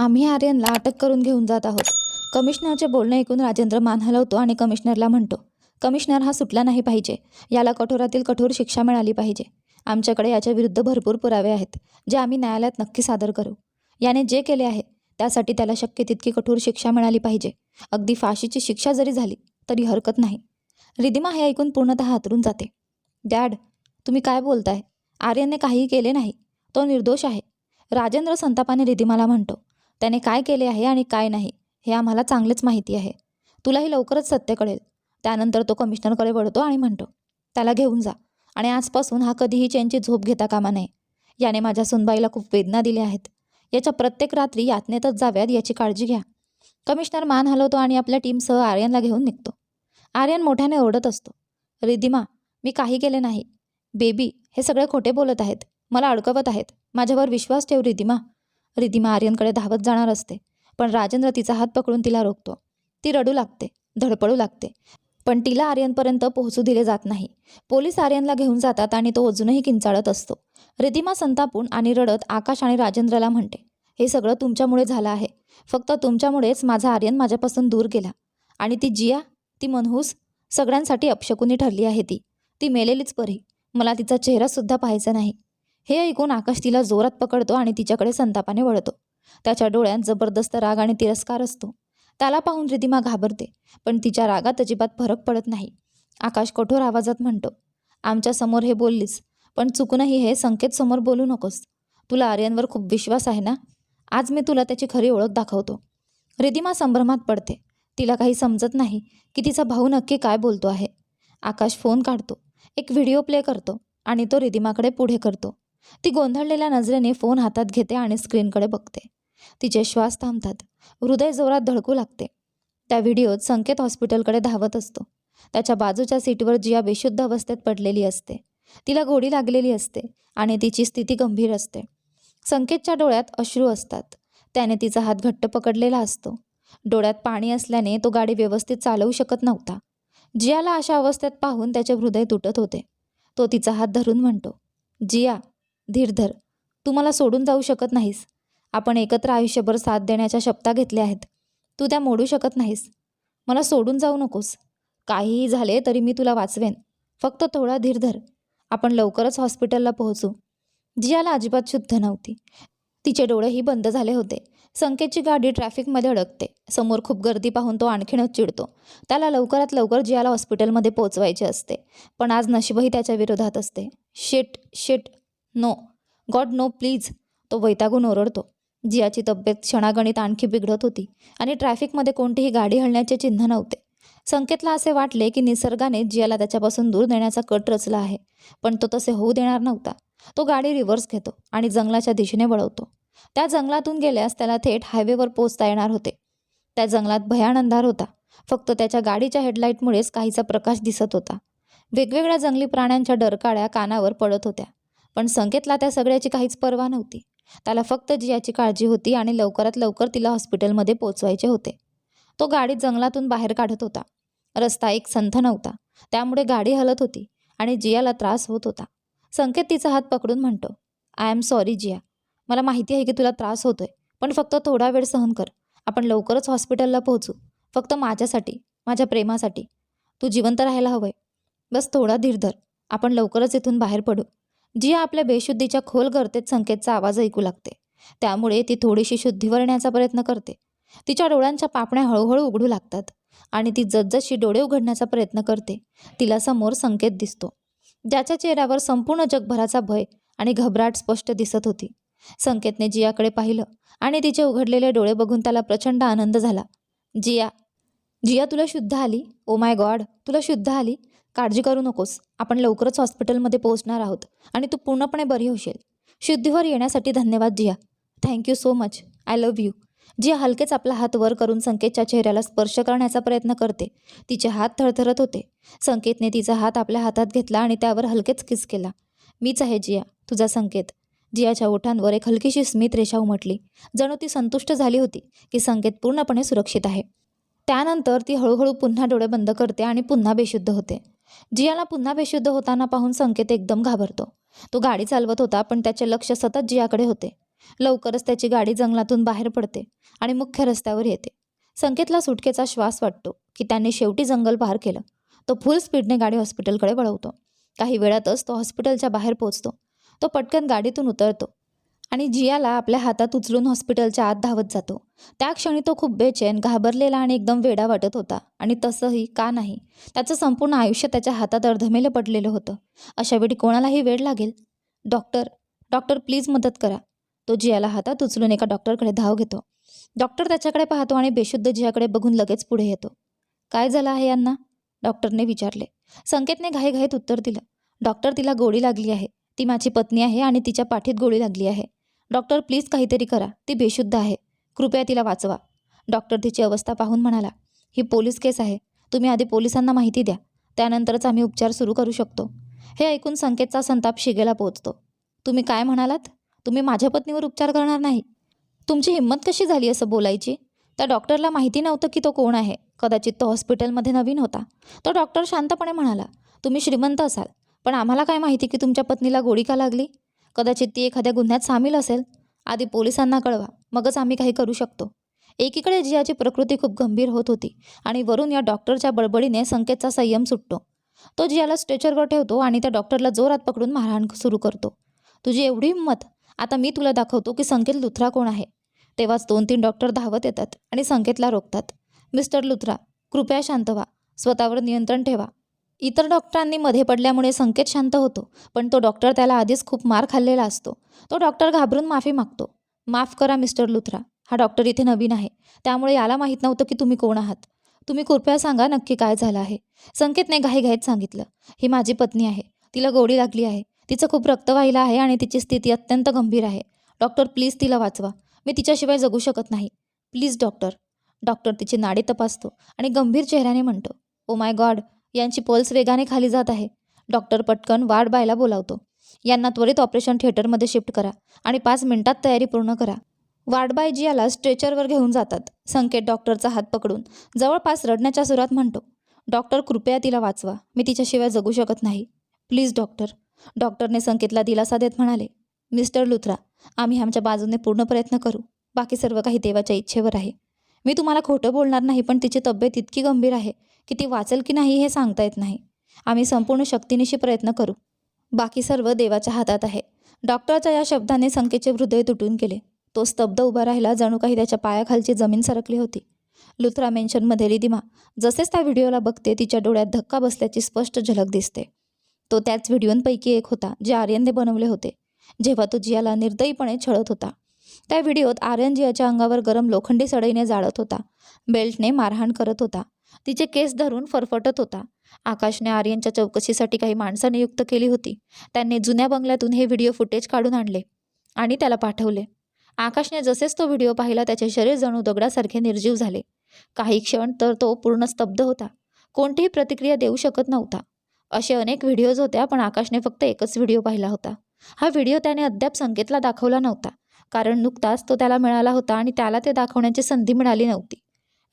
आम्ही आर्यनला अटक करून घेऊन जात आहोत. कमिशनरचे बोलणे ऐकून राजेंद्र मान हलवतो आणि कमिशनरला म्हणतो कमिशनर हा सुटला नाही पाहिजे. याला कठोरातील कठोर शिक्षा मिळाली पाहिजे. आमच्याकडे याच्या विरुद्ध भरपूर पुरावे आहेत जे आम्ही न्यायालयात नक्की सादर करू. याने जे केले आहे त्यासाठी त्याला शक्य तितकी कठोर शिक्षा मिळाली पाहिजे. अगदी फाशीची शिक्षा जरी झाली तरी हरकत नाही. रिदिमा हे ऐकून पूर्णतः हातरून जाते. डॅड तुम्ही काय बोलताय? आर्यनने काहीही केले नाही. तो निर्दोष आहे. राजेंद्र संतापाने रिदिमाला म्हणतो त्याने काय केले आहे आणि काय नाही हे आम्हाला चांगलेच माहिती आहे. तुलाही लवकरच सत्य कळेल. त्यानंतर तो कमिशनरकडे वळतो आणि म्हणतो त्याला घेऊन जा. आणि आजपासून हा कधीही चैनची झोप घेता कामा नये. याने माझ्या सुनबाईला खूप वेदना दिल्या आहेत. याच्या प्रत्येक रात्री यातनेतच जाव्यात याची काळजी घ्या. कमिशनर मान हलवतो आणि आपल्या टीमसह आर्यनला घेऊन निघतो. आर्यन मोठ्याने ओरडत असतो रिदिमा मी काही केले नाही. बेबी हे सगळे खोटे बोलत आहेत. मला अडकवत आहेत. माझ्यावर विश्वास ठेव रिदिमा रिधिमा आर्यनकडे धावत जाणार असते पण राजेंद्र तिचा हात पकडून तिला रोखतो. ती रडू लागते धडपडू लागते पण तिला आर्यनपर्यंत पोहोचू दिले जात नाही. पोलीस आर्यनला घेऊन जातात आणि तो अजूनही किंचाळत असतो. रिधिमा संतापून आणि रडत आकाश आणि राजेंद्रला म्हणते हे सगळं तुमच्यामुळे झालं आहे. फक्त तुमच्यामुळेच माझा आर्यन माझ्यापासून दूर गेला. आणि ती जिया ती मनहूस सगळ्यांसाठी अपशकुनी ठरली आहे ती. ती मेलेलीच परी मला तिचा चेहरासुद्धा पाहायचा नाही. हे ऐकून आकाश तिला जोरात पकडतो आणि तिच्याकडे संतापाने वळतो. त्याच्या डोळ्यात जबरदस्त राग आणि तिरस्कार असतो. त्याला पाहून रिदिमा घाबरते पण तिच्या रागात अजिबात फरक पडत नाही. आकाश कठोर आवाजात म्हणतो आमच्यासमोर हे बोललीस पण चुकूनही हे संकेत समोर बोलू नकोस. तुला आर्यनवर खूप विश्वास आहे ना? आज मी तुला त्याची खरी ओळख दाखवतो. रिदिमा संभ्रमात पडते. तिला काही समजत नाही की तिचा भाऊ नक्की काय बोलतो आहे. आकाश फोन काढतो एक व्हिडिओ प्ले करतो आणि तो रिदिमाकडे पुढे करतो. ती गोंधळलेल्या नजरेने फोन हातात घेते आणि स्क्रीनकडे बघते. तिचे श्वास थांबतात. हृदय जोरात धडकू लागते. त्या व्हिडिओत संकेत हॉस्पिटलकडे धावत असतो. त्याच्या बाजूच्या सीटवर जिया बेशुद्ध अवस्थेत पडलेली असते. तिला गोडी लागलेली असते आणि तिची स्थिती गंभीर असते. संकेतच्या डोळ्यात अश्रू असतात. त्याने तिचा हात घट्ट पकडलेला असतो. डोळ्यात पाणी असल्याने तो गाडी व्यवस्थित चालवू शकत नव्हता. जियाला अशा अवस्थेत पाहून त्याचे हृदय तुटत होते. तो तिचा हात धरून म्हणतो जिया धीरधर तू मला सोडून जाऊ शकत नाहीस. आपण एकत्र आयुष्यभर साथ देण्याच्या शपथा घेतल्या आहेत. तू त्या मोडू शकत नाहीस. मला सोडून जाऊ नकोस. काहीही झाले तरी मी तुला वाचवेन. फक्त थोडा धीरधर. आपण लवकरच हॉस्पिटलला पोहोचू. जियाला अजिबात शुद्ध नव्हती. तिचे डोळेही बंद झाले होते. संकेतची गाडी ट्रॅफिकमध्ये अडकते. समोर खूप गर्दी पाहून तो आणखीनच चिडतो. त्याला लवकरात लवकर जियाला हॉस्पिटलमध्ये पोहोचवायचे असते. पण आज नशीबही त्याच्या विरोधात असते. Shit shit. No god no please तो वैतागून ओरडतो. जियाची तब्येत क्षणागणित आणखी बिघडत होती आणि ट्रॅफिकमध्ये कोणतीही गाडी हलण्याचे चिन्ह नव्हते. संकेतला असे वाटले की निसर्गाने जियाला त्याच्यापासून दूर नेण्याचा कट रचला आहे पण तो तसे होऊ देणार नव्हता. तो गाडी रिव्हर्स घेतो आणि जंगलाच्या दिशेने वळवतो. त्या जंगलातून गेल्यास त्याला थेट हायवेवर पोचता येणार होते. त्या जंगलात भयान अंधार होता. फक्त त्याच्या गाडीच्या हेडलाईटमुळेच काहीचा प्रकाश दिसत होता. वेगवेगळ्या जंगली प्राण्यांच्या डरकाळ्या कानावर पडत होत्या. पण संकेतला त्या सगळ्याची काहीच पर्वा नव्हती. त्याला फक्त जियाची काळजी होती आणि लवकरात लवकर तिला हॉस्पिटलमध्ये पोचवायचे होते. तो गाडी जंगलातून बाहेर काढत होता. रस्ता एक संथ नव्हता. त्यामुळे गाडी हलत होती आणि जियाला त्रास होत होता. संकेत तिचा हात पकडून म्हणतो आय एम सॉरी जिया. मला माहिती आहे की तुला त्रास होतोय पण फक्त थोडा वेळ सहन कर. आपण लवकरच हॉस्पिटलला पोहोचू. फक्त माझ्यासाठी माझ्या प्रेमासाठी. तू जिवंत राहायला हवंय. बस थोडा धीर धर. आपण लवकरच इथून बाहेर पडू. जिया आपल्या बेशुद्धीच्या खोल गर्तेत संकेतचा आवाज ऐकू लागते. त्यामुळे ती थोडीशी शुद्धीवरण्याचा प्रयत्न करते. तिच्या डोळ्यांच्या पापण्या हळूहळू उघडू लागतात आणि ती जसजशी डोळे उघडण्याचा प्रयत्न करते तिला समोर संकेत दिसतो. ज्याच्या चेहऱ्यावर संपूर्ण जगभराचा भय आणि घबराट स्पष्ट दिसत होती. संकेतने जियाकडे पाहिलं आणि तिचे उघडलेले डोळे बघून त्याला प्रचंड आनंद झाला. जिया जिया तुला शुद्ध आली? ओ माय गॉड तुला शुद्ध आली? काळजी करू नकोस. आपण लवकरच हॉस्पिटलमध्ये पोहोचणार आहोत आणि तू पूर्णपणे बरी होशील. शुद्धीवर येण्यासाठी धन्यवाद Jiya. Thank you so much I love you Jiya हलकेच आपला हात वर करून संकेतच्या चेहऱ्याला स्पर्श करण्याचा प्रयत्न करते. तिचे हात थरथरत होते. संकेतने तिचा हात आपल्या हातात घेतला आणि त्यावर हलकेच किस केला. मीच आहे जिया तुझा संकेत. जियाच्या ओठांवर एक हलकीशी स्मित रेषा उमटली. जणू ती संतुष्ट झाली होती की संकेत पूर्णपणे सुरक्षित आहे. त्यानंतर ती हळूहळू पुन्हा डोळे बंद करते आणि पुन्हा बेशुद्ध होते. जियाला पुन्हा बेशुद्ध होताना पाहून संकेत एकदम घाबरतो. तो गाडी चालवत होता पण त्याचे लक्ष सतत जियाकडे होते. लवकरच त्याची गाडी जंगलातून बाहेर पडते आणि मुख्य रस्त्यावर येते. संकेतला सुटकेचा श्वास वाटतो की त्यांनी शेवटी जंगल पार केलं. तो फुल स्पीडने गाडी हॉस्पिटलकडे वळवतो. काही वेळातच तो हॉस्पिटलच्या बाहेर पोचतो तो पटकन गाडीतून उतरतो. आणि जियाला आपल्या हातात उचलून हॉस्पिटलच्या आत धावत जातो. त्या क्षणी तो खूप बेचैन घाबरलेला आणि एकदम वेडा वाटत होता. आणि तसंही का नाही. त्याचं संपूर्ण आयुष्य त्याच्या हातात अर्धमेलं पडलेलं होतं. अशा वेळी कोणालाही वेळ लागेल? डॉक्टर डॉक्टर प्लीज मदत करा. तो जियाला हातात उचलून एका डॉक्टरकडे धाव घेतो. डॉक्टर त्याच्याकडे पाहतो आणि बेशुद्ध जियाकडे बघून लगेच पुढे येतो. काय झालं आहे यांना? डॉक्टरने विचारले. संकेतने घाईघाईत उत्तर दिलं. डॉक्टर तिला गोळी लागली आहे. ती माझी पत्नी आहे आणि तिच्या पाठीत गोळी लागली आहे. डॉक्टर प्लीज काहीतरी करा. ती बेशुद्ध आहे. कृपया तिला वाचवा. डॉक्टर तिची अवस्था पाहून म्हणाला ही पोलीस केस आहे. तुम्ही आधी पोलिसांना माहिती द्या. त्यानंतरच आम्ही उपचार सुरू करू शकतो. हे ऐकून संकेतचा संताप शिगेला पोहोचतो. तुम्ही काय म्हणालात? तुम्ही माझ्या पत्नीवर उपचार करणार नाही. तुमची हिंमत कशी झाली असं बोलायची? त्या डॉक्टरला माहिती नव्हतं की तो कोण आहे. कदाचित तो हॉस्पिटलमध्ये नवीन होता. तो डॉक्टर शांतपणे म्हणाला तुम्ही श्रीमंत असाल पण आम्हाला काय माहिती की तुमच्या पत्नीला गोळी का लागली? कदाचित ती एखाद्या गुन्ह्यात सामील असेल. आधी पोलिसांना कळवा. मगच आम्ही काही करू शकतो. एकीकडे जियाची प्रकृती खूप गंभीर होत होती आणि वरून या डॉक्टरच्या बडबडीने संकेतचा संयम सुटतो. तो जियाला स्ट्रेचरवर ठेवतो आणि त्या डॉक्टरला जोरात पकडून मारहाण सुरू करतो. तुझी एवढी हिंमत? आता मी तुला दाखवतो की संकेत लुथरा कोण आहे. तेव्हाच दोन तीन डॉक्टर धावत येतात आणि संकेतला रोखतात. मिस्टर लुथरा कृपया शांत व्हा. स्वतःवर नियंत्रण ठेवा. इतर डॉक्टरांनी मध्ये पडल्यामुळे संकेत शांत होतो पण तो डॉक्टर त्याला आधीच खूप मार खाल्लेला असतो. तो डॉक्टर घाबरून माफी मागतो. माफ करा मिस्टर लुथरा हा डॉक्टर इथे नवीन आहे. त्यामुळे याला माहीत नव्हतं की तुम्ही कोण आहात. तुम्ही कृपया सांगा नक्की काय झालं आहे. संकेतने घाईघाईत सांगितलं ही माझी पत्नी आहे. तिला गोडी लागली आहे. तिचं खूप रक्त वाहिलं आहे आणि तिची स्थिती अत्यंत गंभीर आहे. डॉक्टर प्लीज तिला वाचवा. मी तिच्याशिवाय जगू शकत नाही. Please doctor. डॉक्टर तिची नाडी तपासतो आणि गंभीर चेहऱ्याने म्हणतो ओ माय गॉड यांची पल्स वेगाने खाली जात आहे. डॉक्टर पटकन वार्ड बायला बोलावतो. यांना त्वरित ऑपरेशन थिएटरमध्ये शिफ्ट करा आणि पाच मिनिटात तयारी पूर्ण करा. वार्डबाय जियाला स्ट्रेचरवर घेऊन जातात. संकेत डॉक्टरचा हात पकडून जवळपास रडण्याच्या सुरात म्हणतो डॉक्टर कृपया तिला वाचवा. मी तिच्याशिवाय जगू शकत नाही. Please doctor. डॉक्टरने संकेतला दिलासा देत म्हणाले मिस्टर लुथरा आम्ही आमच्या बाजूने पूर्ण प्रयत्न करू. बाकी सर्व काही देवाच्या इच्छेवर आहे. मी तुम्हाला खोटं बोलणार नाही पण तिची तब्येत इतकी गंभीर आहे की ती वाचेल की नाही हे सांगता येत नाही. आम्ही संपूर्ण शक्तीनिशी प्रयत्न करू. बाकी सर्व देवाच्या हातात आहे. डॉक्टरच्या या शब्दाने संकेतचे हृदय तुटून गेले. तो स्तब्ध उभा राहिला जणू काही त्याच्या पायाखालची जमीन सरकली होती. लुथरा मेन्शनमध्ये रिदिमा जसेच त्या व्हिडिओला बघते तिच्या डोळ्यात धक्का बसल्याची स्पष्ट झलक दिसते. तो त्याच व्हिडिओंपैकी एक होता जे आर्यनने बनवले होते. जेव्हा तो जियाला निर्दयीपणे छळत होता त्या व्हिडिओत आर्यन जियाच्या अंगावर गरम लोखंडी सडईने जाळत होता. बेल्टने मारहाण करत होता. तिचे केस धरून फरफटत होता. आकाशने आर्यनच्या चौकशीसाठी काही माणसं नियुक्त केली होती. त्यांनी जुन्या बंगल्यातून हे व्हिडिओ फुटेज काढून आणले आणि त्याला पाठवले. आकाशने जसेच तो व्हिडिओ पाहिला त्याचे शरीर जणू दगडासारखे निर्जीव झाले. काही क्षण तर तो पूर्ण स्तब्ध होता. कोणतीही प्रतिक्रिया देऊ शकत नव्हता. असे अनेक व्हिडिओज होत्या पण आकाशने फक्त एकच व्हिडिओ पाहिला होता. हा व्हिडिओ त्याने अद्याप संकेतला दाखवला नव्हता. कारण नुकताच तो त्याला मिळाला होता आणि त्याला ते दाखवण्याची संधी मिळाली नव्हती.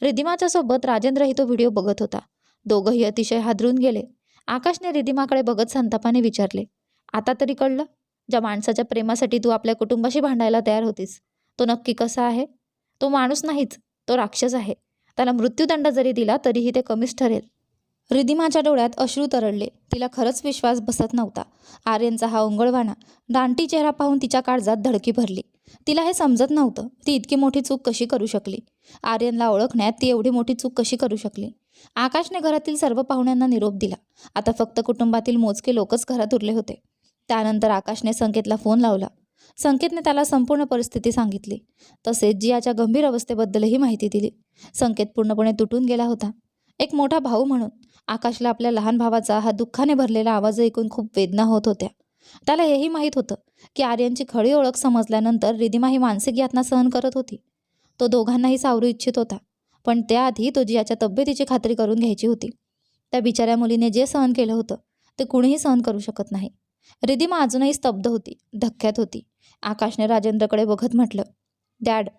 रिदिमाच्या सोबत राजेंद्रही तो व्हिडिओ बघत होता. दोघंही अतिशय हादरून गेले. आकाशने रिदिमाकडे बघत संतापाने विचारले आता तरी कळलं? ज्या माणसाच्या प्रेमासाठी तू आपल्या कुटुंबाशी भांडायला तयार होतीस तो नक्की कसा आहे? तो माणूस नाहीच तो राक्षस आहे. त्याला मृत्यूदंड जरी दिला तरीही ते कमीच ठरेल. रिदिमाच्या डोळ्यात अश्रू तरळले. तिला खरंच विश्वास बसत नव्हता. आर्यनचा हा ओंगळवाणा दांटी चेहरा पाहून तिच्या काळजात धडकी भरली. तिला हे समजत नव्हतं. ती इतकी मोठी चूक कशी करू शकली? आर्यनला ओळखण्यात ती एवढी मोठी चूक कशी करू शकली? आकाशने घरातील सर्व पाहुण्यांना निरोप दिला. आता फक्त कुटुंबातील मोजके लोकच घरात उरले होते. त्यानंतर आकाशने संकेतला फोन लावला. संकेतने त्याला संपूर्ण परिस्थिती सांगितली. तसेच जियाच्या गंभीर अवस्थेबद्दलही माहिती दिली. संकेत पूर्णपणे तुटून गेला होता. एक मोठा भाऊ म्हणून. आकाशला आपल्या लहान भावाचा हा दुःखाने भरलेला आवाज ऐकून खूप वेदना होत होत्या. त्याला हेही माहीत होतं की आर्यनची खळी ओळख समजल्यानंतर रिदिमा ही मानसिक यातना सहन करत होती. तो दोघांनाही सावरू इच्छित होता पण त्याआधी तो जियाच्या तब्येतीची खात्री करून घ्यायची होती. त्या बिचाऱ्या मुलीने जे सहन केलं होतं ते कुणीही सहन करू शकत नाही. रिदिमा अजूनही स्तब्ध होती धक्क्यात होती. आकाशने राजेंद्रकडे बघत म्हटलं डॅड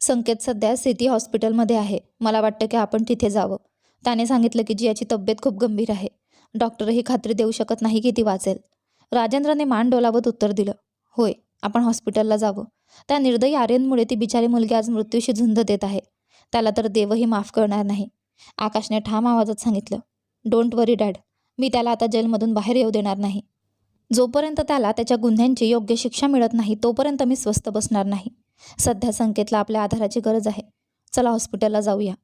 संकेत सध्या सिटी हॉस्पिटलमध्ये आहे. मला वाटतं की आपण तिथे जावं. त्याने सांगितलं की जियाची तब्येत खूप गंभीर आहे. डॉक्टरही खात्री देऊ शकत नाही की ती वाचेल. राजेंद्रने मान डोलावत उत्तर दिलं होय आपण हॉस्पिटलला जावं. त्या निर्दयी आर्यनमुळे ती बिचारी मुलगी आज मृत्यूशी झुंज देत आहे. त्याला तर देवही माफ करणार नाही. आकाशने ठाम आवाजात सांगितलं डोंट वरी डॅड मी त्याला आता जेलमधून बाहेर येऊ देणार नाही. जोपर्यंत त्याला त्याच्या गुन्ह्यांची योग्य शिक्षा मिळत नाही तोपर्यंत मी स्वस्थ बसणार नाही. सध्या संकेतला आपल्या आधाराची गरज आहे. चला हॉस्पिटलला जाऊया.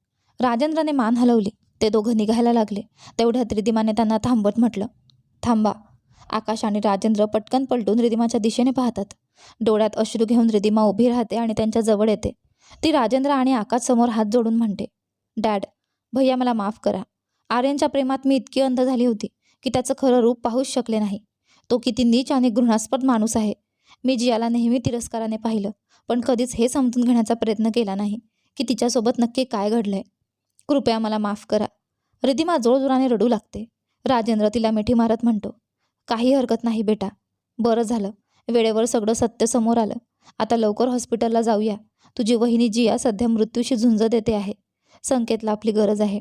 राजेंद्रने मान हलवली. ते दोघं निघायला लागले. तेवढ्यात रिदिमाने त्यांना थांबवत म्हटलं थांबा. आकाश आणि राजेंद्र पटकन पलटून रिदिमाच्या दिशेने पाहतात. डोळ्यात अश्रू घेऊन रिदिमा उभी राहते आणि त्यांच्या जवळ येते. ती राजेंद्र आणि आकाश समोर हात जोडून म्हणते डॅड भैया मला माफ करा. आर्यनच्या प्रेमात मी इतकी अंध झाली होती की त्याचं खरं रूप पाहूच शकले नाही. तो किती नीच आणि घृणास्पद माणूस आहे. मी जियाला नेहमी तिरस्काराने पाहिलं पण कधीच हे समजून घेण्याचा प्रयत्न केला नाही की तिच्यासोबत नक्की काय घडलंय. कृपया मला माफ करा. रिदिमा जोरजोराने रडू लागते. राजेंद्र तिला मिठी मारत म्हणतो काही हरकत नाही बेटा. बरं झालं. वेळेवर सगळं सत्य समोर आलं. आता लवकर हॉस्पिटलला जाऊया. तुझी वहिनी जिया सध्या मृत्यूशी झुंज देते आहे. संकेतला आपली गरज आहे.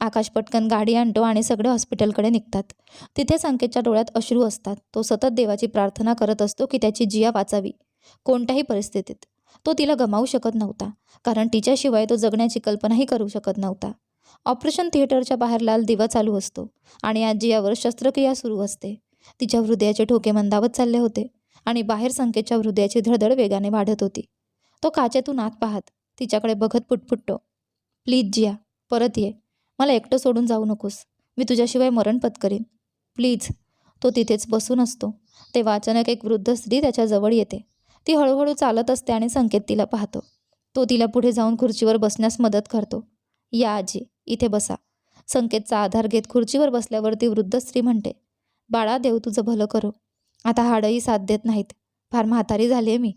आकाश पटकन गाडी आणतो आणि सगळे हॉस्पिटलकडे निघतात. तिथे संकेतच्या डोळ्यात अश्रू असतात. तो सतत देवाची प्रार्थना करत असतो की त्याची जिया वाचावी. कोणत्याही परिस्थितीत. तो तिला गमावू शकत नव्हता. कारण तिच्याशिवाय तो जगण्याची कल्पनाही करू शकत नव्हता. ऑपरेशन थिएटरच्या बाहेर लाल दिवा चालू असतो आणि आज जियावर शस्त्रक्रिया सुरू असते. तिच्या हृदयाचे ठोके मंदावत चालले होते आणि बाहेर संकेतच्या हृदयाची धडधड वेगाने वाढत होती. तो काचेतून आत पाहत तिच्याकडे बघत पुटपुटतो. प्लीज जिया परत ये. मला एकटं सोडून जाऊ नकोस. मी तुझ्याशिवाय मरण पत्करीन. प्लीज. तो तिथेच बसून असतो. तेव्हा अचानक एक वृद्ध स्त्री त्याच्याजवळ येते. ती हळूहळू चालत असते आणि संकेत तिला पाहतो. तो तिला पुढे जाऊन खुर्चीवर बसण्यास मदत करतो. या आजी इथे बसा. संकेतचा आधार घेत खुर्चीवर बसल्यावर ती वृद्ध स्त्री म्हणते बाळा देव तुझं भलं करो. आता हाडंही साथ देत नाहीत. फार म्हातारी झाली आहे मी.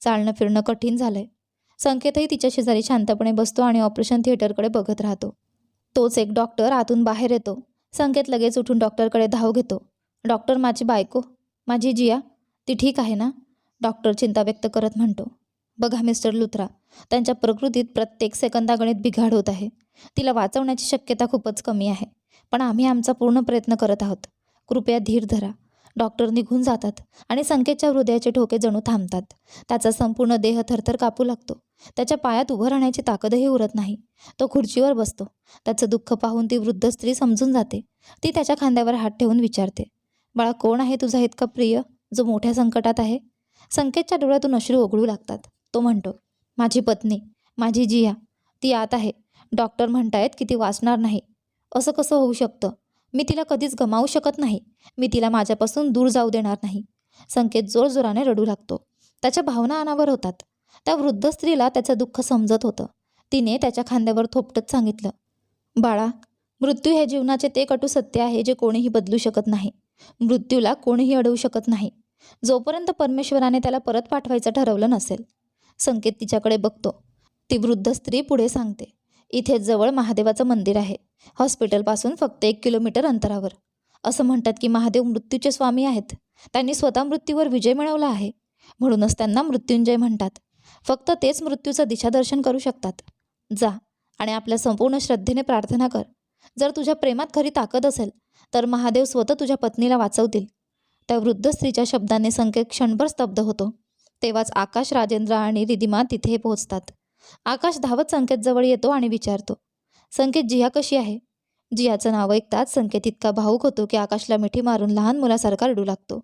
चालणं फिरणं कठीण झालंय. संकेतही तिच्या शेजारी शांतपणे बसतो आणि ऑपरेशन थिएटरकडे बघत राहतो. तोच एक डॉक्टर आतून बाहेर येतो. संकेत लगेच उठून डॉक्टरकडे धाव घेतो. डॉक्टर माझी बायको. माझी जिया. ती ठीक आहे ना? डॉक्टर चिंता व्यक्त करत म्हणतो. बघा मिस्टर लुथरा त्यांच्या प्रकृतीत प्रत्येक सेकंदागणित बिघाड होत आहे. तिला वाचवण्याची शक्यता खूपच कमी आहे. पण आम्ही आमचा पूर्ण प्रयत्न करत आहोत. कृपया धीर धरा. डॉक्टर निघून जातात आणि संकेतच्या हृदयाचे ठोके जणू थांबतात. त्याचा संपूर्ण देह थरथर कापू लागतो. त्याच्या पायात उभं राहण्याची ताकदही उरत नाही. तो खुर्चीवर बसतो. त्याचं दुःख पाहून ती वृद्ध स्त्री समजून जाते. ती त्याच्या खांद्यावर हात ठेवून विचारते बाळा कोण आहे तुझा इतका प्रिय जो मोठ्या संकटात आहे? संकेतच्या डोळ्यातून अश्रू ओघळू लागतात. तो म्हणतो माझी पत्नी माझी जिया ती आत आहे. डॉक्टर म्हणतायत की ती वाचणार नाही. असं कसं होऊ शकतं? मी तिला कधीच गमावू शकत नाही. मी तिला माझ्यापासून दूर जाऊ देणार नाही. संकेत जोरजोराने रडू लागतो. त्याच्या भावना अनावर होतात. त्या वृद्ध स्त्रीला त्याचं दुःख समजत होतं. तिने त्याच्या खांद्यावर थोपटत सांगितलं बाळा मृत्यू हे जीवनाचे ते कटू सत्य आहे जे कोणीही बदलू शकत नाही. मृत्यूला कोणीही अडवू शकत नाही. जोपर्यंत परमेश्वराने त्याला परत पाठवायचं ठरवलं नसेल. संकेत तिच्याकडे बघतो. ती वृद्ध स्त्री पुढे सांगते इथे जवळ महादेवाचं मंदिर आहे. हॉस्पिटलपासून फक्त एक किलोमीटर अंतरावर. असं म्हणतात की महादेव मृत्यूचे स्वामी आहेत. त्यांनी स्वतः मृत्यूवर विजय मिळवला आहे. म्हणूनच त्यांना मृत्युंजय म्हणतात. फक्त तेच मृत्यूचं दिशादर्शन करू शकतात. जा आणि आपल्या संपूर्ण श्रद्धेने प्रार्थना कर. जर तुझ्या प्रेमात खरी ताकद असेल तर महादेव स्वतः तुझ्या पत्नीला वाचवतील. त्या वृद्ध स्त्रीच्या शब्दाने संकेत क्षणभर स्तब्ध होतो. तेव्हाच आकाश राजेंद्र आणि रिदिमा तिथे पोहोचतात. आकाश धावत संकेतजवळ येतो आणि विचारतो संकेत जिया कशी आहे? जियाचं नाव ऐकताच संकेत इतका भाऊक होतो की आकाशला मिठी मारून लहान मुलासारखा रडू लागतो.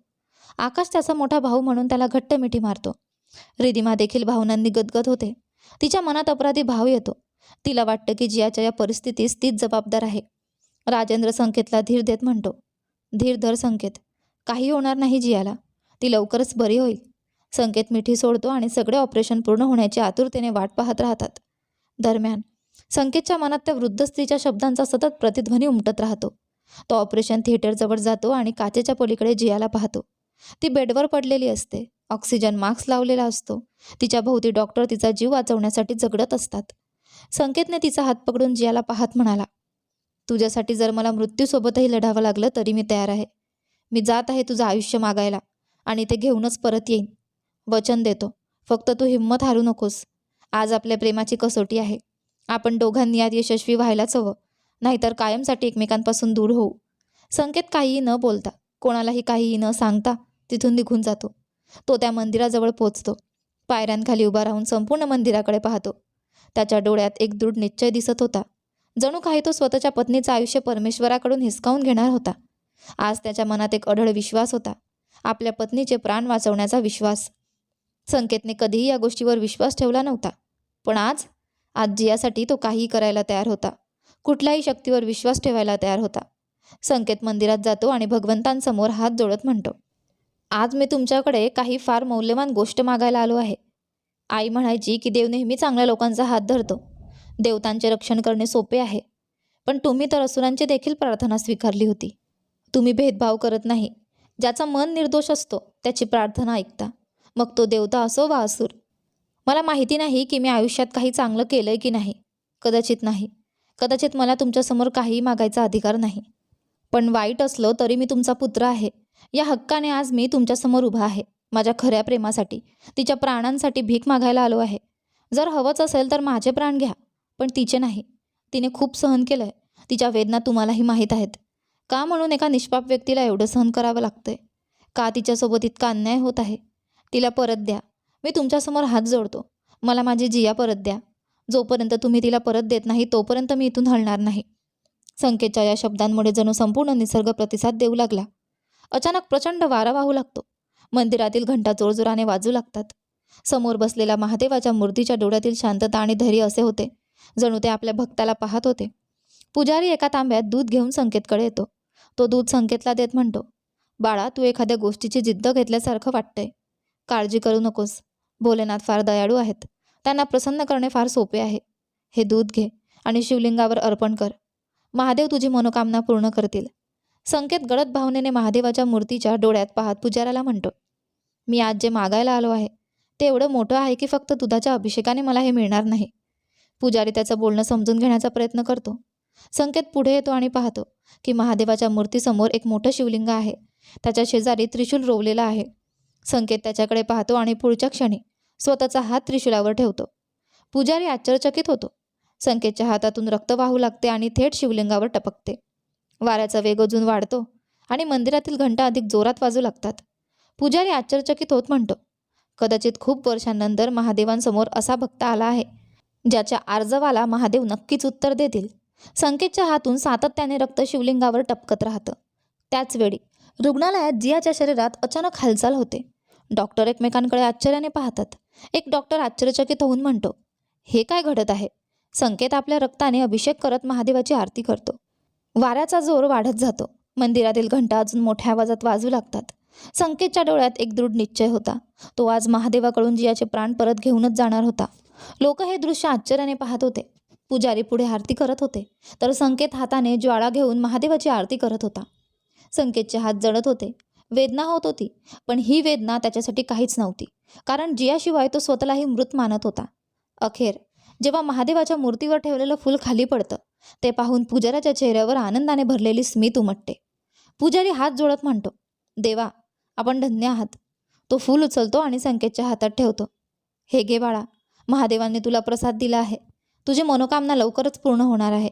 आकाश त्याचा मोठा भाऊ म्हणून त्याला घट्ट मिठी मारतो. रिदिमा देखील भावनांनी गदगद होते. तिच्या मनात अपराधी भाव येतो. तिला वाटतं की जियाच्या या परिस्थितीस तीच जबाबदार आहे. राजेंद्र संकेतला धीर देत म्हणतो धीर धर संकेत. काही होणार नाही जियाला. ती लवकरच बरी होईल. संकेत मिठी सोडतो आणि सगळे ऑपरेशन पूर्ण होण्याची आतुरतेने वाट पाहत राहतात. दरम्यान संकेतच्या मनात त्या वृद्ध स्त्रीच्या शब्दांचा सतत प्रतिध्वनी उमटत राहतो. तो ऑपरेशन थिएटरजवळ जातो आणि काचेच्या पलीकडे जियाला पाहतो. ती बेडवर पडलेली असते. ऑक्सिजन मास्क लावलेला असतो. तिच्या भोवती डॉक्टर तिचा जीव वाचवण्यासाठी झगडत असतात. संकेतने तिचा हात पकडून जियाला पाहत म्हणाला तुझ्यासाठी जर मला मृत्यूसोबतही लढावं लागलं तरी मी तयार आहे. मी जात आहे तुझं आयुष्य मागायला आणि ते घेऊनच परत येईन. वचन देतो. फक्त तू हिंमत हारू नकोस. आज आपल्या प्रेमाची कसोटी आहे. आपण दोघांनी यात यशस्वी व्हायलाच हवं. नाहीतर कायमसाठी एकमेकांपासून दूर होऊ. संकेत काहीही न बोलता कोणालाही काहीही न सांगता तिथून निघून जातो. तो त्या मंदिराजवळ पोचतो. पायऱ्यांखाली उभा राहून संपूर्ण मंदिराकडे पाहतो. त्याच्या डोळ्यात एक दृढ निश्चय दिसत होता. जणू काही तो स्वतःच्या पत्नीचं आयुष्य परमेश्वराकडून हिसकावून घेणार होता. आज त्याच्या मनात एक अढळ विश्वास होता. आपल्या पत्नीचे प्राण वाचवण्याचा विश्वास. संकेतने कधीही या गोष्टीवर विश्वास ठेवला नव्हता. पण आज आजीयासाठी तो काहीही करायला तयार होता. कुठल्याही शक्तीवर विश्वास ठेवायला तयार होता. संकेत मंदिरात जातो आणि भगवंतांसमोर हात जोडत म्हणतो आज मी तुमच्याकडे काही फार मौल्यवान गोष्ट मागायला आलो आहे. आई म्हणायची की देव नेहमी चांगल्या लोकांचा हात धरतो. देवतांचे रक्षण करणे सोपे आहे. पण तुम्ही तर असुरांची देखील प्रार्थना स्वीकारली होती. तुम्ही भेदभाव करत नाही. ज्याचा मन निर्दोष असतो त्याची प्रार्थना ऐकता. मग तो देवता असो वा असुर. मला माहिती नाही की मी आयुष्यात काही चांगलं केलं आहे की नाही. कदाचित नाही. कदाचित मला तुमच्यासमोर काहीही मागायचा अधिकार नाही. पण वाईट असलो तरी मी तुमचा पुत्र आहे. या हक्काने आज मी तुमच्यासमोर उभा आहे. माझ्या खऱ्या प्रेमासाठी तिच्या प्राणांसाठी भीक मागायला आलो आहे. जर हवंच असेल तर माझे प्राण घ्या पण तिचे नाही. तिने खूप सहन केलं आहे तिच्या वेदना तुम्हालाही माहीत आहेत. का म्हणून एका निष्पाप व्यक्तीला एवढं सहन करावं लागतंय? का तिच्यासोबत इतका अन्याय होत आहे? तिला परत द्या. मी तुमच्यासमोर हात जोडतो. मला माझी जिया परत द्या. जोपर्यंत तुम्ही तिला परत देत नाही तोपर्यंत मी इथून हलणार नाही. संकेतच्या या शब्दांमुळे जणू संपूर्ण निसर्ग प्रतिसाद देऊ लागला. अचानक प्रचंड वारा वाहू लागतो. मंदिरातील घंटा जोरजोराने वाजू लागतात. समोर बसलेल्या महादेवाच्या मूर्तीच्या डोळ्यातील शांतता आणि धैर्य असे होते जणू ते आपल्या भक्ताला पाहत होते. पुजारी एका तांब्यात दूध घेऊन संकेतकडे येतो. तो दूध संकेतला देत म्हणतो बाळा तू एखाद्या गोष्टीची जिद्द घेतल्यासारखं वाटतंय. काळजी करू नकोस. भोलेनाथ फार दयाळू आहेत. त्यांना प्रसन्न करणे फार सोपे आहे. हे दूध घे आणि शिवलिंगावर अर्पण कर. महादेव तुझी मनोकामना पूर्ण करतील. संकेत गडद भावनेने महादेवाच्या मूर्तीच्या डोळ्यात पाहत पुजाऱ्याला म्हणतो मी आज जे मागायला आलो आहे ते एवढं मोठं आहे की फक्त दुधाच्या अभिषेकाने मला हे मिळणार नाही. पुजारी त्याचं बोलणं समजून घेण्याचा प्रयत्न करतो. संकेत पुढे येतो आणि पाहतो की महादेवाच्या मूर्तीसमोर एक मोठं शिवलिंग आहे. त्याच्या शेजारी त्रिशूल रोवलेला आहे. संकेत त्याच्याकडे पाहतो आणि पुढच्या क्षणी स्वतःचा हात त्रिशूलावर ठेवतो. पुजारी आश्चर्यचकित होतो. संकेतच्या हातातून रक्त वाहू लागते आणि थेट शिवलिंगावर टपकते. वाऱ्याचा वेग अजून वाढतो आणि मंदिरातील घंटा अधिक जोरात वाजू लागतात. पुजारी आश्चर्यचकित होत म्हणतो कदाचित खूप वर्षांनंतर महादेवांसमोर असा भक्त आला आहे ज्याच्या आर्जवाला महादेव नक्कीच उत्तर देतील. संकेतच्या हातून सातत्याने रक्त शिवलिंगावर टपकत राहतं. त्याचवेळी रुग्णालयात जियाच्या शरीरात अचानक हालचाल होते. डॉक्टर एकमेकांकडे आश्चर्याने पाहतात. एक डॉक्टर आश्चर्यचकित होऊन म्हणतो हे काय घडत आहे? संकेत आपल्या रक्ताने अभिषेक करत महादेवाची आरती करतो. वाऱ्याचा जोर वाढत जातो. मंदिरातील घंटा अजून मोठ्या आवाजात वाजू लागतात. संकेतच्या डोळ्यात एक दृढ निश्चय होता. तो आज महादेवाकडून जियाचे प्राण परत घेऊनच जाणार होता. लोक हे दृश्य आश्चर्याने पाहत होते. पुजारी पुढे आरती करत होते. तर संकेत हाताने ज्वाळा घेऊन महादेवाची आरती करत होता. संकेतचे हात जडत होते. वेदना होत होती. पण ही वेदना त्याच्यासाठी काहीच नव्हती. कारण जियाशिवाय तो स्वतःलाही मृत मानत होता. अखेर जेव्हा महादेवाच्या मूर्तीवर ठेवलेलं फूल खाली पडतं ते पाहून पुजाऱ्याच्या चेहऱ्यावर आनंदाने भरलेली स्मित उमटते. पुजारी हात जोडत म्हणतो देवा आपण धन्य आहात. तो फूल उचलतो आणि संकेतच्या हातात ठेवतो. हे गे बाळा महादेवांनी तुला प्रसाद दिला आहे. तुझी मनोकामना लवकरच पूर्ण होणार आहे.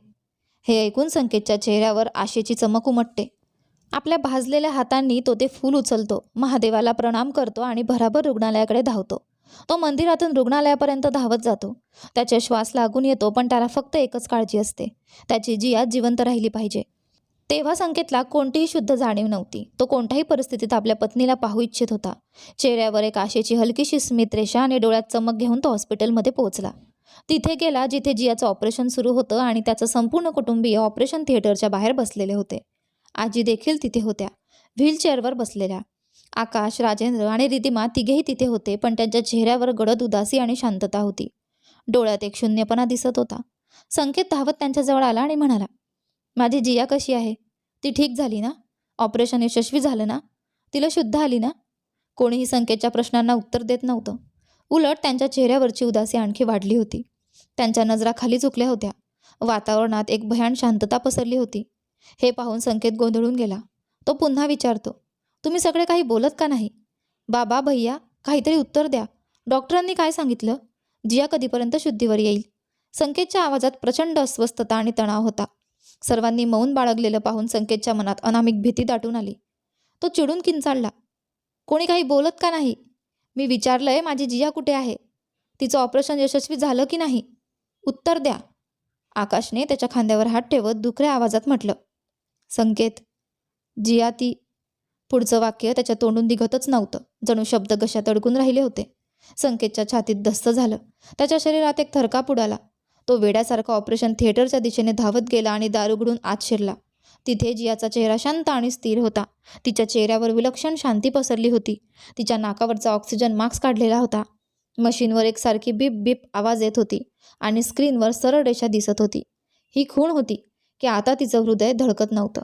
हे ऐकून संकेतच्या चेहऱ्यावर आशेची चमक उमटते. आपल्या भाजलेल्या हातांनी तो ते फूल उचलतो महादेवाला प्रणाम करतो आणि भराभर रुग्णालयाकडे धावतो. तो मंदिरातून रुग्णालयापर्यंत धावत जातो. त्याचे श्वास लागून येतो पण त्याला फक्त एकच काळजी असते. त्याची जिया जिवंत राहिली पाहिजे. तेव्हा संकेतला कोणतीही शुद्ध जाणीव नव्हती. तो कोणत्याही परिस्थितीत आपल्या पत्नीला पाहू इच्छित होता. चेहऱ्यावर एक आशेची हलकीशी स्मित रेषा आणि डोळ्यात चमक घेऊन तो हॉस्पिटलमध्ये पोहोचला. तिथे गेला जिथे जियाचं ऑपरेशन सुरू होतं आणि त्याचं संपूर्ण कुटुंबीय ऑपरेशन थिएटरच्या बाहेर बसलेले होते. आजी देखील तिथे होत्या. व्हीलचेअरवर बसलेल्या. आकाश राजेंद्र आणि रिदिमा तिघेही तिथे होते पण त्यांच्या चेहऱ्यावर गडद उदासी आणि शांतता होती. डोळ्यात एक शून्यपणा दिसत होता. संकेत धावत त्यांच्याजवळ आला आणि म्हणाला माझी जिया कशी आहे? ती ठीक झाली ना? ऑपरेशन यशस्वी झालं ना? तिला शुद्ध आली ना? कोणीही संकेतच्या प्रश्नांना उत्तर देत नव्हतं. उलट त्यांच्या चेहऱ्यावरची उदासी आणखी वाढली होती. त्यांच्या नजरा खाली झुकल्या होत्या. वातावरणात एक भयान शांतता पसरली होती. हे पाहून संकेत गोंधळून गेला. तो पुन्हा विचारतो तुम्ही सगळे काही बोलत का नाही? बाबा भैया काहीतरी उत्तर द्या. डॉक्टरांनी काय सांगितलं? जिया कधीपर्यंत शुद्धीवर येईल? संकेतच्या आवाजात प्रचंड अस्वस्थता आणि तणाव होता. सर्वांनी मौन बाळगलेलं पाहून संकेतच्या मनात अनामिक भीती दाटून आली. तो चिडून किंचाळला कोणी काही बोलत का नाही? मी विचारलंय माझी जिया कुठे आहे? तिचं ऑपरेशन यशस्वी झालं की नाही? उत्तर द्या. आकाशने त्याच्या खांद्यावर हात ठेवत दुखऱ्या आवाजात म्हटलं संकेत. जिया ती पुढचं वाक्य त्याच्या तोंडून निघतच नव्हतं. जणू शब्द घशात अडकून राहिले होते. संकेतच्या छातीत धस्त झालं. त्याच्या शरीरात एक थरकाप उडाला. तो वेड्यासारखा ऑपरेशन थिएटरच्या दिशेने धावत गेला आणि दारुगडून आत शिरला. तिथे जियाचा चेहरा शांत आणि स्थिर होता. तिच्या चेहऱ्यावर विलक्षण शांती पसरली होती. तिच्या नाकावरचा ऑक्सिजन मास्क काढलेला होता. मशीनवर एकसारखी बीप बीप आवाज येत होती आणि स्क्रीनवर सरळ रेषा दिसत होती. ही खूण होती. की आता तिचं हृदय धडकत नव्हतं.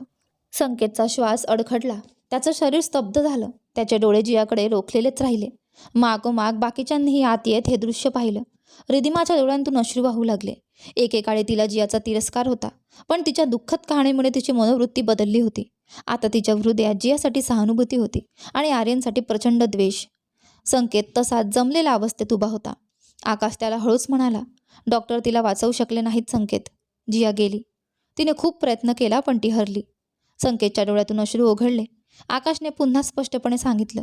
संकेतचा श्वास अडखडला. त्याचं शरीर स्तब्ध झालं. त्याचे डोळे जियाकडे रोखलेलेच राहिले. मागोमाग बाकीच्यांनीही आत येत हे दृश्य पाहिलं. रिदिमाच्या डोळ्यांतून अश्रू वाहू लागले. एकेकाळी तिला जियाचा तिरस्कार होता. पण तिच्या दुःखद कहाणीमुळे तिची मनोवृत्ती बदलली होती. आता तिच्या हृदयात जियासाठी सहानुभूती होती आणि आर्यनसाठी प्रचंड द्वेष. संकेत तसा जमलेल्या अवस्थेत उभा होता. आकाश त्याला हळूच म्हणाला डॉक्टर तिला वाचवू शकले नाहीत संकेत. जिया गेली. तिने खूप प्रयत्न केला पण ती हरली. संकेतच्या डोळ्यातून अश्रू ओघळले. आकाशने पुन्हा स्पष्टपणे सांगितलं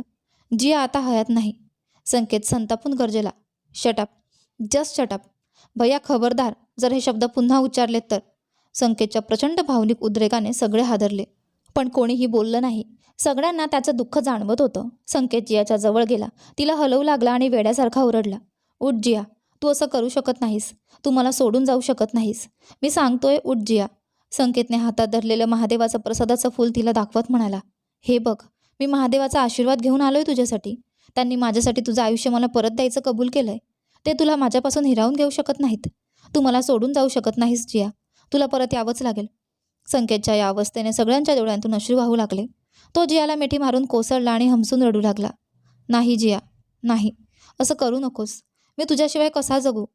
जिया आता हयात नाही. संकेत संतापून गरजेला शटअप जस्ट शटअप भैया खबरदार. जर हे शब्द पुन्हा उच्चारलेत तर. संकेतच्या प्रचंड भावनिक उद्रेकाने सगळे हादरले. पण कोणीही बोललं नाही. सगळ्यांना त्याचं दुःख जाणवत होतं. संकेत जियाच्या जवळ गेला. तिला हलवू लागला आणि वेड्यासारखा ओरडला उठ जिया तू असं करू शकत नाहीस. तू मला सोडून जाऊ शकत नाहीस. मी सांगतोय उठ जिया. संकेतने हातात धरलेलं महादेवाचं प्रसादाचं फूल तिला दाखवत म्हणाला हे बघ मी महादेवाचा आशीर्वाद घेऊन आलोय तुझ्यासाठी. त्यांनी माझ्यासाठी तुझं आयुष्य मला परत द्यायचं कबूल केलंय. ते तुला माझ्यापासून हिरावून घेऊ शकत नाहीत. तू मला सोडून जाऊ शकत नाहीस जिया. तुला परत यावंच लागेल. संकेतच्या या अवस्थेने सगळ्यांच्या डोळ्यांतून अश्रू वाहू लागले. तो जियाला मिठी मारून कोसळला आणि हमसून रडू लागला. नाही जिया नाही. असं करू नकोस. मी तुझ्याशिवाय कसा जगू?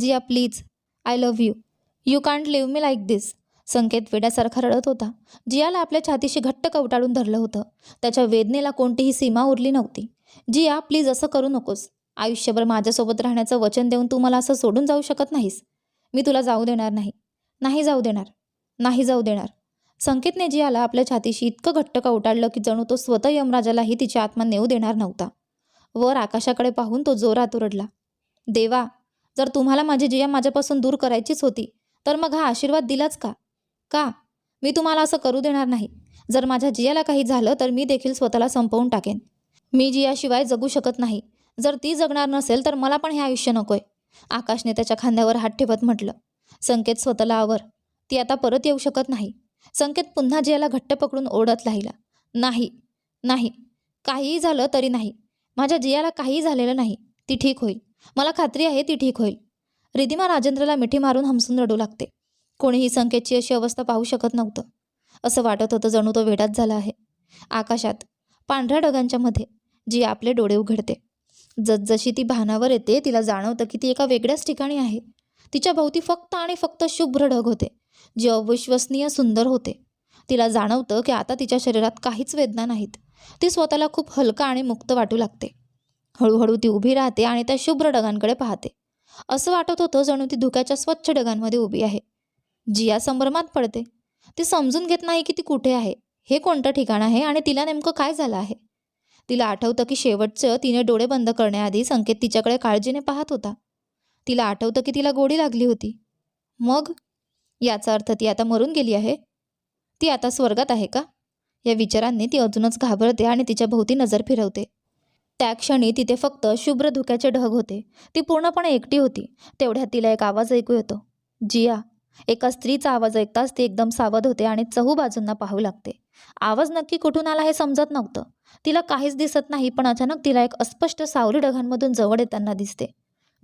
Jiya please I love you. You can't live me like this. Sanket वेड्यासारखा रडत होता. जियाला आपल्या छातीशी घट्ट कवटाळून धरलं होतं. त्याच्या वेदनेला कोणतीही सीमा उरली नव्हती. जिया प्लीज असं करू नकोस. आयुष्यभर माझ्यासोबत राहण्याचं वचन देऊन तू मला असं सोडून जाऊ शकत नाहीस. मी तुला जाऊ देणार नाही. नाही जाऊ देणार. नाही जाऊ देणार. संकेतने जियाला आपल्या छातीशी इतकं घट्ट कवटाळलं की जणू तो स्वतः यमराजालाही तिची आत्मा नेऊ देणार नव्हता. वर आकाशाकडे पाहून तो जोरात ओरडला देवा जर तुम्हाला माझी जिया माझ्यापासून दूर करायचीच होती तर मग हा आशीर्वाद दिलाच का? का? मी तुम्हाला असं करू देणार नाही. जर माझ्या जियाला काही झालं तर मी देखील स्वतःला संपवून टाकेन. मी जियाशिवाय जगू शकत नाही. जर ती जगणार नसेल तर मला पण हे आयुष्य नकोय. आकाशने त्याच्या खांद्यावर हात ठेवत म्हटलं. संकेत स्वतःला आवर. ती आता परत येऊ शकत नाही. संकेत पुन्हा जियाला घट्ट पकडून ओढत राहिला. नाही. नाही. काहीही झालं तरी नाही. माझ्या जियाला काहीही झालेलं नाही. ती ठीक होईल. मला खात्री आहे ती ठीक होईल. रिधिमा राजेंद्रला मिठी मारून हमसून रडू लागते. कोणीही संकेतची अशी अवस्था पाहू शकत नव्हतं. असं वाटत होतं जणू तो वेडाच झाला आहे. आकाशात पांढऱ्या ढगांच्या मध्ये जी आपले डोळे उघडते. जसजशी ती भानावर येते तिला जाणवतं की ती एका वेगळ्याच ठिकाणी आहे. तिच्या भोवती फक्त आणि फक्त शुभ्र ढग होते. जे अविश्वसनीय सुंदर होते. तिला जाणवतं की आता तिच्या शरीरात काहीच वेदना नाहीत. ती स्वतःला खूप हलका आणि मुक्त वाटू लागते. हळूहळू ती उभी राहते आणि त्या शुभ्र ढगांकडे पाहते. असं वाटत होतं जणू ती धुक्याच्या स्वच्छ ढगांमध्ये उभी आहे. जिया संभ्रमात पडते. ती समजून घेत नाही की ती कुठे आहे. हे कोणतं ठिकाण आहे आणि तिला नेमकं काय झालं आहे? तिला आठवतं की शेवटचं तिने डोळे बंद करण्याआधी संकेत तिच्याकडे काळजीने पाहत होता. तिला आठवतं की तिला गोडी लागली होती. मग? याचा अर्थ ती आता मरून गेली आहे? ती आता स्वर्गात आहे का? या विचारांनी ती अजूनच घाबरते आणि तिच्या भोवती नजर फिरवते. त्या क्षणी तिथे फक्त शुभ्र धुक्याचे ढग होते. ती पूर्णपणे एकटी होती. तेवढ्यात तिला एक आवाज ऐकू येतो. जिया एका स्त्रीचा आवाज ऐकताच ती एकदम सावध होते आणि चहू बाजूंना पाहू लागते. आवाज नक्की कुठून आला हे समजत नव्हतं. तिला काहीच दिसत नाही पण अचानक तिला एक अस्पष्ट सावली ढगांमधून जवळ येताना दिसते.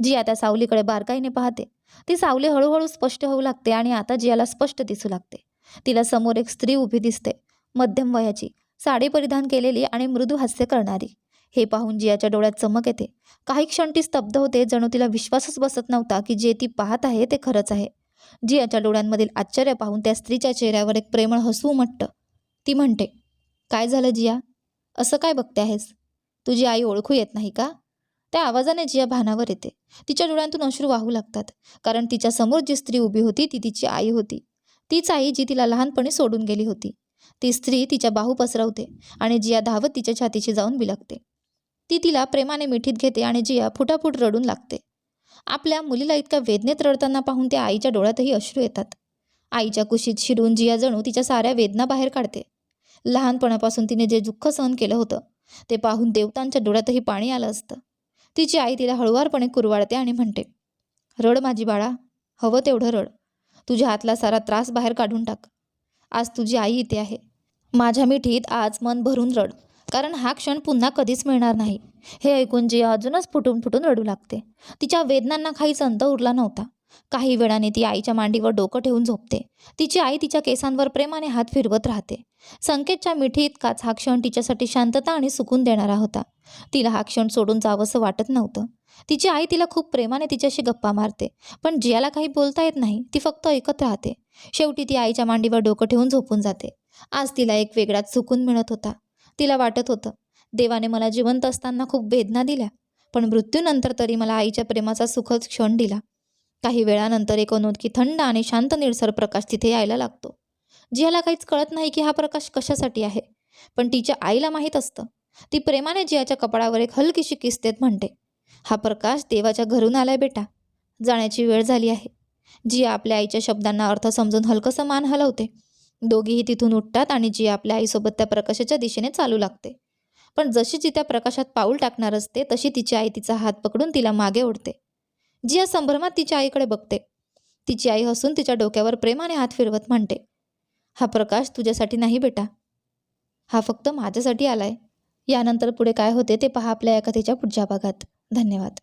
जिया त्या सावलीकडे बारकाईने पाहते. ती सावली हळूहळू स्पष्ट होऊ लागते आणि आता जियाला स्पष्ट दिसू लागते. तिला समोर एक स्त्री उभी दिसते. मध्यम वयाची. साडी परिधान केलेली आणि मृदू हास्य करणारी. हे पाहून जियाच्या डोळ्यात चमक येते. काही क्षण ती स्तब्ध होते जणू तिला विश्वासच बसत नव्हता की जे ती पाहत आहे ते खरंच आहे. जियाच्या डोळ्यांमधील आश्चर्य पाहून त्या स्त्रीच्या चेहऱ्यावर एक प्रेमळ हसू उमटतं ती म्हणते काय झालं जिया? असं काय बघते आहेस? तुझी आई ओळखू येत नाही का? त्या आवाजाने जिया भानावर येते. तिच्या डोळ्यांतून अश्रू वाहू लागतात. कारण तिच्या समोर जी स्त्री उभी होती ती तिची आई होती. तीच आई जी तिला लहानपणी सोडून गेली होती. ती स्त्री तिच्या बाहू पसरवते आणि जिया धावत तिच्या छातीशी जाऊन बिलगते. ती तिला प्रेमाने मिठीत घेते आणि जिया फुटाफूट रडून लागते. आपल्या मुलीला इतक्या वेदनेत रडताना पाहून त्या आईच्या डोळ्यातही अश्रू येतात. आईच्या कुशीत शिरून जिया जणू तिच्या साऱ्या वेदना बाहेर काढते. लहानपणापासून तिने जे दुःख सहन केलं होतं ते पाहून देवतांच्या डोळ्यातही पाणी आलं असतं. तिची आई तिला हळुवारपणे कुरवाळते आणि म्हणते रड माझी बाळा हवं तेवढं रड. तुझ्या हातला सारा त्रास बाहेर काढून टाक. आज तुझी आई इथे आहे. माझ्या मिठीत आज मन भरून रड. कारण हा क्षण पुन्हा कधीच मिळणार नाही. हे ऐकून जी अजूनच फुटून फुटून रडू लागते. तिच्या वेदनांना काहीच अंत उरला नव्हता. काही वेळाने ती आईच्या मांडीवर डोकं ठेवून झोपते. तिची आई तिच्या केसांवर प्रेमाने हात फिरवत राहते. संकेतच्या मिठी इतकाच हा क्षण तिच्यासाठी शांतता आणि सुकून देणारा होता. तिला हा क्षण सोडून जावंसं वाटत नव्हतं. तिची आई तिला खूप प्रेमाने तिच्याशी गप्पा मारते. पण जियाला काही बोलता येत नाही ती फक्त ऐकत राहते. शेवटी ती आईच्या मांडीवर डोकं ठेवून झोपून जाते. आज तिला एक वेगळाच सुकून मिळत होता. तिला वाटत होतं. देवाने मला जिवंत असताना खूप वेदना दिल्या पण मृत्यूनंतर तरी मला आईच्या प्रेमाचा सुखद क्षण दिला. काही वेळानंतर एक थंड आणि शांत निळसर प्रकाश तिथे यायला लागतो. जियाला काहीच कळत नाही की हा प्रकाश कशासाठी आहे पण तिच्या आईला माहीत असतं. ती प्रेमाने जियाच्या कपाळावर एक हलकीशी किस देत म्हणते हा प्रकाश देवाच्या घरून आलाय बेटा. जाण्याची वेळ झाली आहे. जिया आपल्या आईच्या शब्दांना अर्थ समजून हलकंसं मान हलवते. दोघीही तिथून उठतात आणि जी आपल्या आईसोबत त्या प्रकाशाच्या दिशेने चालू लागते. पण जशी जी त्या प्रकाशात पाऊल टाकणार असते तशी तिची आई तिचा हात पकडून तिला मागे ओढते. या संभ्रमात तिच्या आईकडे बघते. तिची आई हसून तिच्या डोक्यावर प्रेमाने हात फिरवत म्हणते हा प्रकाश तुझ्यासाठी नाही बेटा. हा फक्त माझ्यासाठी आलाय. यानंतर पुढे काय होते ते पहा आपल्या या कथेच्या पुढच्या भागात. धन्यवाद.